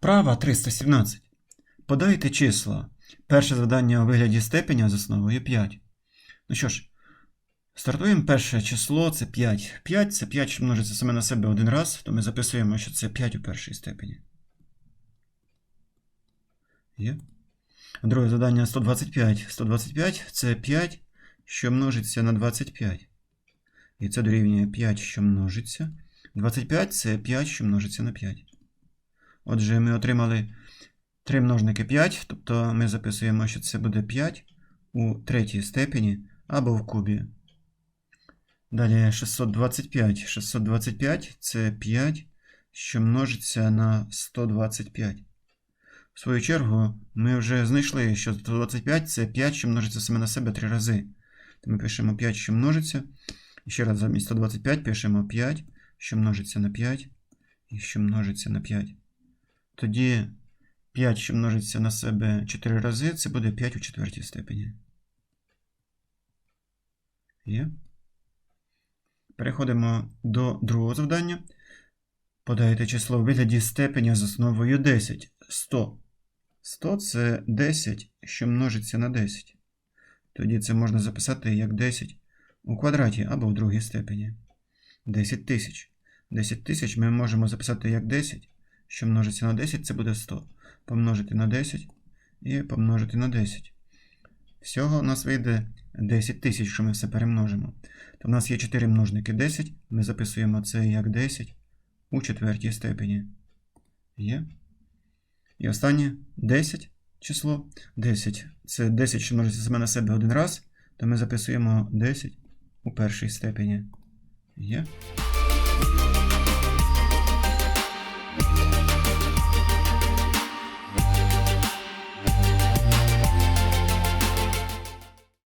Вправа 317. Подайте числа. Перше завдання у вигляді степеня з основою 5. Ну що ж, стартуємо перше число це 5. 5 це 5, що множиться саме на себе один раз, то ми записуємо, що це 5 у першій степені. Є. Друге завдання 125. 125 це 5, що множиться на 25. І це дорівнює 5, що множиться. 25 це 5, що множиться на 5. Отже, ми отримали 3 множники 5, тобто ми записуємо, що це буде 5 у третій степені або в кубі. Далі 625. 625 це 5, що множиться на 125. В свою чергу, ми вже знайшли, що 125 це 5, що множиться саме на себе 3 рази. Ми пишемо 5, що множиться. І ще раз замість 125 пишемо 5, що множиться на 5, і що множиться на 5. Тоді 5, що множиться на себе 4 рази, це буде 5 у четвертій степені. Є. Переходимо до другого завдання. Подайте число у вигляді степеня з основою 10. 100. 100 це 10, що множиться на 10. Тоді це можна записати як 10 у квадраті або в другій степені. 10 тисяч. 10 тисяч ми можемо записати як 10, що множиться на 10, це буде 100. Помножити на 10 і помножити на 10. Всього у нас вийде 10 тисяч, що ми все перемножимо. То в нас є 4 множники 10. Ми записуємо це як 10 у четвертій степені. Є. І останнє 10 число. 10. Це 10, що множиться саме на себе один раз. То ми записуємо 10 у першій степені. Є.